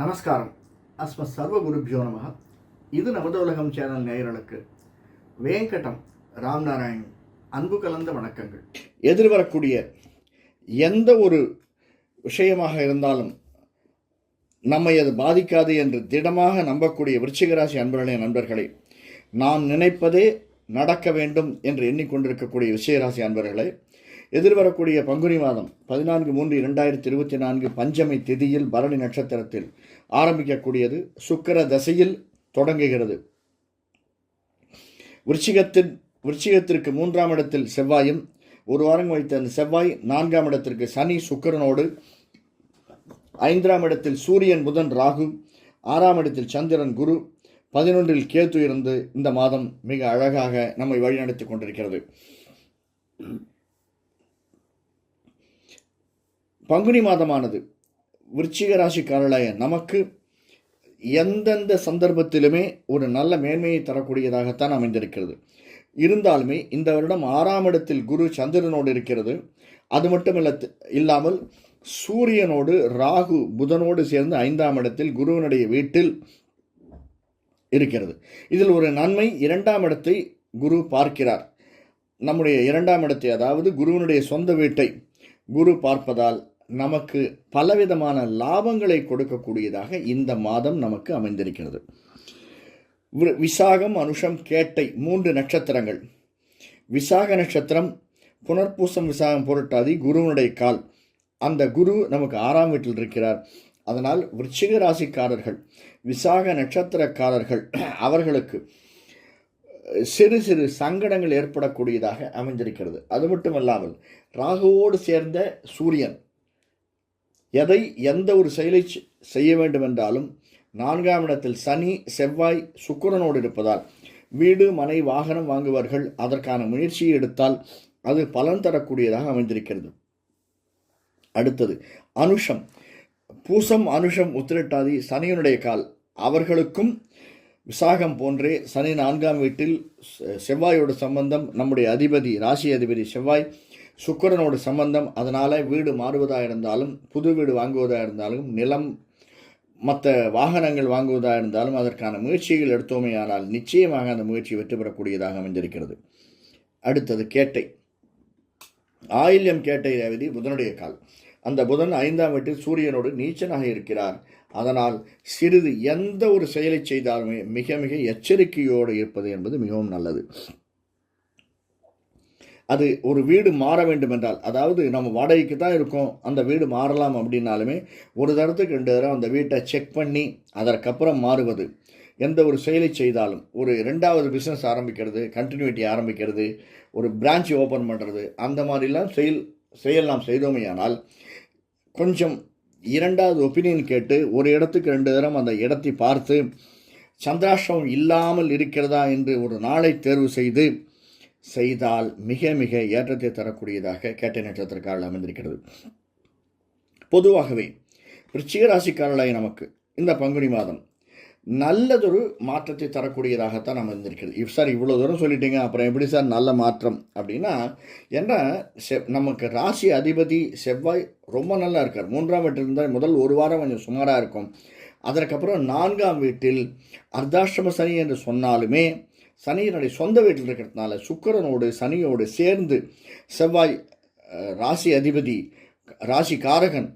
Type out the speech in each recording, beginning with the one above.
நமஸ்காரம். அஸ்ம சர்வ குருபியோ நமக இது நமது உலகம் சேனல் நேயர்களுக்கு வேங்கடம் ராம்நாராயண் அன்பு கலந்த வணக்கங்கள். எதிர்வரக்கூடிய எந்த ஒரு விஷயமாக இருந்தாலும் நம்மை அது பாதிக்காது என்று திடமாக நம்பக்கூடிய விருச்சிகராசி அன்பர்களே நண்பர்களே நாம் நினைப்பதே நடக்க வேண்டும் என்று எண்ணிக்கொண்டிருக்கக்கூடிய விஷயராசி அன்பர்களே எதிர்வரக்கூடிய பங்குனி மாதம் பதினான்கு மூன்று இரண்டாயிரத்தி இருபத்தி நான்கு பஞ்சமை திதியில் பரணி நட்சத்திரத்தில் ஆரம்பிக்கக்கூடியது சுக்கிர தசையில் தொடங்குகிறது. விருச்சிகத்தின் விருச்சிகத்திற்கு மூன்றாம் இடத்தில் செவ்வாயும் ஒரு வாரம் வைத்த அந்த செவ்வாய் நான்காம் இடத்திற்கு சனி சுக்கரனோடு ஐந்தாம் இடத்தில் சூரியன் புதன் ராகு ஆறாம் இடத்தில் சந்திரன் குரு பதினொன்றில் கேத்து இருந்து இந்த மாதம் மிக அழகாக நம்மை வழிநடத்தி கொண்டிருக்கிறது. பங்குனி மாதமானது. விருச்சிக ராசிக்காரர்களாய நமக்கு எந்தெந்த சந்தர்ப்பத்திலுமே ஒரு நல்ல மேன்மையை தரக்கூடியதாகத்தான் அமைந்திருக்கிறது. இருந்தாலுமே இந்த வருடம் ஆறாம் இடத்தில் குரு சந்திரனோடு இருக்கிறது. அது மட்டும் இல்ல இல்லாமல் சூரியனோடு ராகு புதனோடு சேர்ந்து ஐந்தாம் இடத்தில் குருவனுடைய வீட்டில் இருக்கிறது. இதில் ஒரு நன்மை இரண்டாம் இடத்தை குரு பார்க்கிறார். நம்முடைய இரண்டாம் இடத்தை அதாவது குருவனுடைய சொந்த வீட்டை குரு பார்ப்பதால் நமக்கு பலவிதமான லாபங்களை கொடுக்கக்கூடியதாக இந்த மாதம் நமக்கு அமைந்திருக்கிறது. விசாகம் அனுஷம் கேட்டை மூன்று நட்சத்திரங்கள். விசாக நட்சத்திரம் புனர்பூசம் விசாகம் பொருட்டாதி குருவனுடைய கால். அந்த குரு நமக்கு ஆறாம் வீட்டில் இருக்கிறார். அதனால் விருச்சிக ராசிக்காரர்கள் விசாக நட்சத்திரக்காரர்கள் அவர்களுக்கு சிறு சிறு சங்கடங்கள் ஏற்படக்கூடியதாக அமைந்திருக்கிறது. அது மட்டுமல்லாமல் ராகுவோடு சேர்ந்த சூரியன் எதை எந்த ஒரு செயலை செய்ய வேண்டும் என்றாலும் நான்காம் இடத்தில் சனி செவ்வாய் சுக்கரனோடு இருப்பதால் வீடு மனை வாகனம் வாங்குவார்கள் அதற்கான முயற்சியை எடுத்தால் அது பலன் தரக்கூடியதாக அமைந்திருக்கிறது. அடுத்தது அனுஷம். பூசம் அனுஷம் உத்திரட்டாதி சனியனுடைய கால். அவர்களுக்கும் விசாகம் போன்றே சனி நான்காம் வீட்டில் செவ்வாயோட சம்பந்தம் நம்முடைய அதிபதி ராசி அதிபதி செவ்வாய் சுக்கிரனோட சம்பந்தம் அதனால் வீடு மாறுவதாக இருந்தாலும் புது வீடு வாங்குவதாக இருந்தாலும் நிலம் மற்ற வாகனங்கள் வாங்குவதாக இருந்தாலும் அதற்கான முயற்சிகள் எடுத்தோமே ஆனால் நிச்சயமாக அந்த முயற்சி வெற்றி பெறக்கூடியதாக அமைந்திருக்கிறது. அடுத்தது கேட்டை. ஆயில்யம் கேட்டை ரேவதி புதனுடைய கால். அந்த புதன் ஐந்தாம் வீட்டில் சூரியனோடு நீச்சனாக இருக்கிறார். அதனால் சிறிது எந்த ஒரு செயலை செய்தாலுமே மிக மிக எச்சரிக்கையோடு இருப்பது என்பது மிகவும் நல்லது. அது ஒரு வீடு மாற வேண்டும் என்றால் அதாவது நம்ம வாடகைக்கு தான் இருக்கோம் அந்த வீடு மாறலாம் அப்படின்னாலுமே ஒரு தரத்துக்கு ரெண்டு தடவை அந்த வீட்டை செக் பண்ணி அதற்கப்புறம் மாறுவது. எந்த ஒரு செயலை செய்தாலும் ஒரு ரெண்டாவது பிஸ்னஸ் ஆரம்பிக்கிறது கண்டினியூட்டி ஆரம்பிக்கிறது ஒரு பிரான்ச் ஓப்பன் பண்ணுறது அந்த மாதிரிலாம் செயல் செயல் நாம் செய்தோமேயானால் கொஞ்சம் இரண்டாவது ஒப்பீனியன் கேட்டு ஒரு இடத்துக்கு ரெண்டு தரம் அந்த இடத்தை பார்த்து சந்திராஷ்டிரம் இல்லாமல் இருக்கிறதா என்று ஒரு நாளை தேர்வு செய்து செய்தால் மிக மிக ஏற்றத்தை தரக்கூடியதாக கேட்டை நட்சத்திரக்காரர்கள் அமைந்திருக்கிறது. பொதுவாகவே ராசிக்காரர்களாய் நமக்கு இந்த பங்குனி மாதம் நல்லதொரு மாற்றத்தை தரக்கூடியதாகத்தான் அமைந்திருக்கிறது. இப் சார் இவ்வளோ தூரம் சொல்லிட்டீங்க அப்புறம் எப்படி சார் நல்ல மாற்றம் அப்படின்னா ஏன்னா செ நமக்கு ராசி அதிபதி செவ்வாய் ரொம்ப நல்லா இருக்கார். மூன்றாம் வீட்டில் இருந்தால் முதல் ஒரு வாரம் கொஞ்சம் சுமாராக இருக்கும். அதற்கப்புறம் நான்காம் வீட்டில் அர்த்தாஷ்டம சனி என்று சொன்னாலுமே சனியினுடைய சொந்த வீட்டில் இருக்கிறதுனால சுக்கரனோடு சனியோடு சேர்ந்து செவ்வாய் ராசி அதிபதி ராசி காரகன்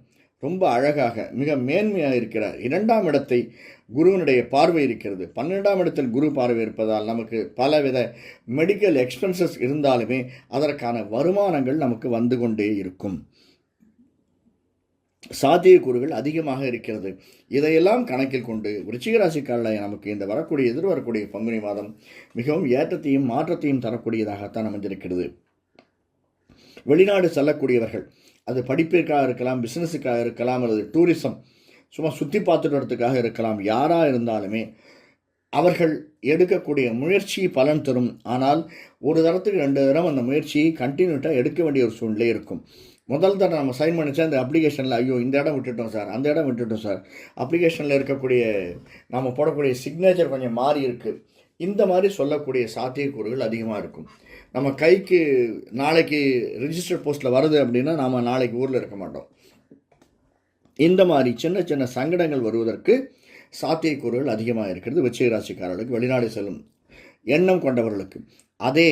ரொம்ப அழகாக மிக மேன்மையாக இருக்கிறார். இரண்டாம் இடத்தை குருவினுடைய பார்வை இருக்கிறது. பன்னெண்டாம் இடத்தில் குரு பார்வை இருப்பதால் நமக்கு பலவித மெடிக்கல் எக்ஸ்பென்சஸ் இருந்தாலுமே அதற்கான வருமானங்கள் நமக்கு வந்து கொண்டே இருக்கும். சாத்தியக்கூறுகள் அதிகமாக இருக்கிறது. இதையெல்லாம் கணக்கில் கொண்டு விருச்சிக நமக்கு இந்த வரக்கூடிய எதிர்வரக்கூடிய பங்குனி மாதம் மிகவும் ஏற்றத்தையும் மாற்றத்தையும் தரக்கூடியதாகத்தான் அமைந்திருக்கிறது. வெளிநாடு செல்லக்கூடியவர்கள் அது படிப்பிற்காக இருக்கலாம் பிஸ்னஸுக்காக இருக்கலாம் அல்லது டூரிசம் சும்மா சுற்றி பார்த்துட்டு வரதுக்காக இருக்கலாம் யாராக இருந்தாலுமே அவர்கள் எடுக்கக்கூடிய முயற்சி பலன் தரும். ஆனால் ஒரு தரத்துக்கு ரெண்டு தரம் அந்த முயற்சியை கண்டினியூட்டாக எடுக்க வேண்டிய ஒரு சூழ்நிலை இருக்கும். முதல் தடவை நம்ம சைன் பண்ணிச்சா இந்த அப்ளிகேஷனில் ஐயோ இந்த இடம் விட்டுட்டோம் சார் அந்த இடம் விட்டுட்டோம் சார் அப்ளிகேஷனில் இருக்கக்கூடிய நம்ம போடக்கூடிய சிக்னேச்சர் கொஞ்சம் மாறி இருக்குது இந்த மாதிரி சொல்லக்கூடிய சாத்தியக்கூறுகள் அதிகமாக இருக்கும். நம்ம கைக்கு நாளைக்கு ரிஜிஸ்டர் போஸ்ட்டில் வருது அப்படின்னா நாம் நாளைக்கு ஊரில் இருக்க மாட்டோம். இந்த மாதிரி சின்ன சின்ன சங்கடங்கள் வருவதற்கு சாத்தியக்கூறுகள் அதிகமாக இருக்கிறது. விச்சய ராசிக்காரர்களுக்கு வெளிநாடு செல்லும் எண்ணம் கொண்டவர்களுக்கு. அதே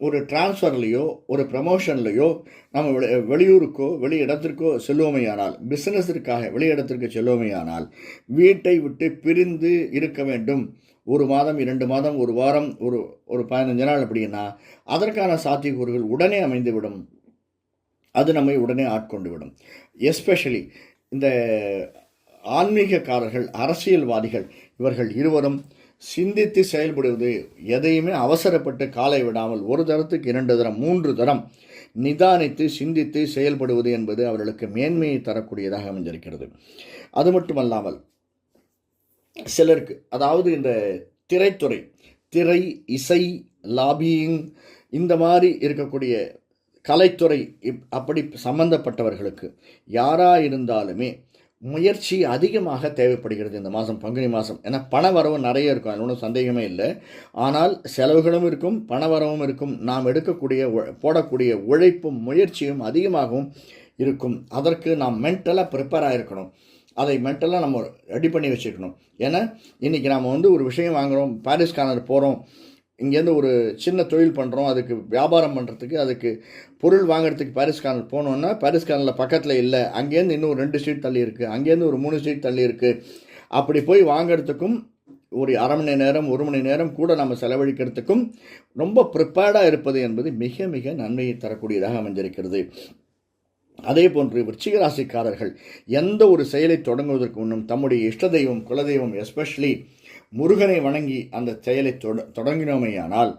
ஒரு டிரான்ஸ்ஃபர்லேயோ ஒரு ப்ரமோஷன்லேயோ நம்ம வெளி வெளியூருக்கோ வெளி இடத்திற்கோ செல்லுவோமையானால் பிஸ்னஸிற்காக வெளியிடத்திற்கு செல்லுவோமையானால் வீட்டை விட்டு பிரிந்து இருக்க வேண்டும். ஒரு மாதம் இரண்டு மாதம் ஒரு வாரம் ஒரு ஒரு பதினஞ்சு நாள் அப்படின்னா அதற்கான சாத்தியக்கூறுகள் உடனே அமைந்துவிடும். அது நம்மை உடனே ஆட்கொண்டு விடும் எஸ்பெஷலி இந்த ஆன்மீகக்காரர்கள் அரசியல்வாதிகள் இவர்கள் இருவரும் சிந்தித்து செயல்படுவது எதையுமே அவசரப்பட்டு காலை விடாமல் ஒரு தரத்துக்கு இரண்டு தரம் மூன்று தரம் நிதானித்து சிந்தித்து செயல்படுவது என்பது அவர்களுக்கு மேன்மையை தரக்கூடியதாக அமைந்திருக்கிறது. அது மட்டுமல்லாமல் சிலருக்கு அதாவது இந்த திரைத்துறை திரை இசை லாபியிங் இந்த மாதிரி இருக்கக்கூடிய கலைத்துறை இப்- அப்படி சம்பந்தப்பட்டவர்களுக்கு யாராக இருந்தாலுமே முயற்சி அதிகமாக தேவைப்படுகிறது இந்த மாதம் பங்குனி மாதம். ஏன்னா பண வரவு நிறைய இருக்கும் அது ஒன்றும் சந்தேகமே இல்லை. ஆனால் செலவுகளும் இருக்கும் பண வரவும் இருக்கும். நாம் எடுக்கக்கூடிய போடக்கூடிய உழைப்பும் முயற்சியும் அதிகமாகவும் இருக்கும். அதற்கு நாம் மென்டலாக ப்ரிப்பேர் ஆகிருக்கணும் அதை மென்டலாக நம்ம ரெடி பண்ணி வச்சுக்கணும். ஏன்னா இன்றைக்கி நாம் வந்து ஒரு விஷயம் வாங்குகிறோம் பாரிஸ் கார்னர் போகிறோம் இங்கேருந்து ஒரு சின்ன தொழில் பண்ணுறோம் அதுக்கு வியாபாரம் பண்ணுறதுக்கு அதுக்கு பொருள் வாங்குறதுக்கு பாரிஸ் கார்னர் போனோன்னா பாரிஸ் கார்னரில் பக்கத்தில் இல்லை அங்கேருந்து இன்னும் ஒரு ரெண்டு ஸ்ட்ரீட் தள்ளி இருக்குது அங்கேருந்து ஒரு மூணு ஸ்ட்ரீட் தள்ளி இருக்குது அப்படி போய் வாங்குறதுக்கும் ஒரு அரை மணி நேரம் ஒரு மணி நேரம் கூட நம்ம செலவழிக்கிறதுக்கும் ரொம்ப ப்ரிப்பேர்டாக இருப்பது என்பது மிக மிக நன்மையை தரக்கூடியதாக அமைஞ்சிருக்கிறது. அதே போன்று விருச்சிக ராசிக்காரர்கள் எந்த ஒரு செயலை தொடங்குவதற்கு முன்னும் தம்முடைய இஷ்ட தெய்வம் குலதெய்வம் எஸ்பெஷலி முருகனை வணங்கி அந்த செயலை தொட தொடங்கினோமேயானால்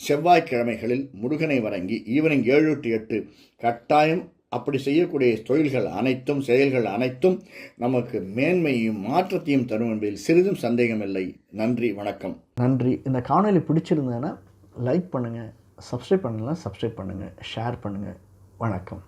செவ்வாய்க்கிழமைகளில் முருகனை வணங்கி ஈவினிங் ஏழு டு எட்டு கட்டாயம் அப்படி செய்யக்கூடிய தொழில்கள் அனைத்தும் செயல்கள் அனைத்தும் நமக்கு மேன்மையும் மாற்றத்தையும் தரும் என்பதில் சிறிதும் சந்தேகமில்லை. நன்றி வணக்கம். நன்றி. இந்த காணொளி பிடிச்சிருந்ததுன்னா லைக் பண்ணுங்கள் சப்ஸ்கிரைப் பண்ணலாம் சப்ஸ்கிரைப் பண்ணுங்கள் ஷேர் பண்ணுங்கள் வணக்கம்.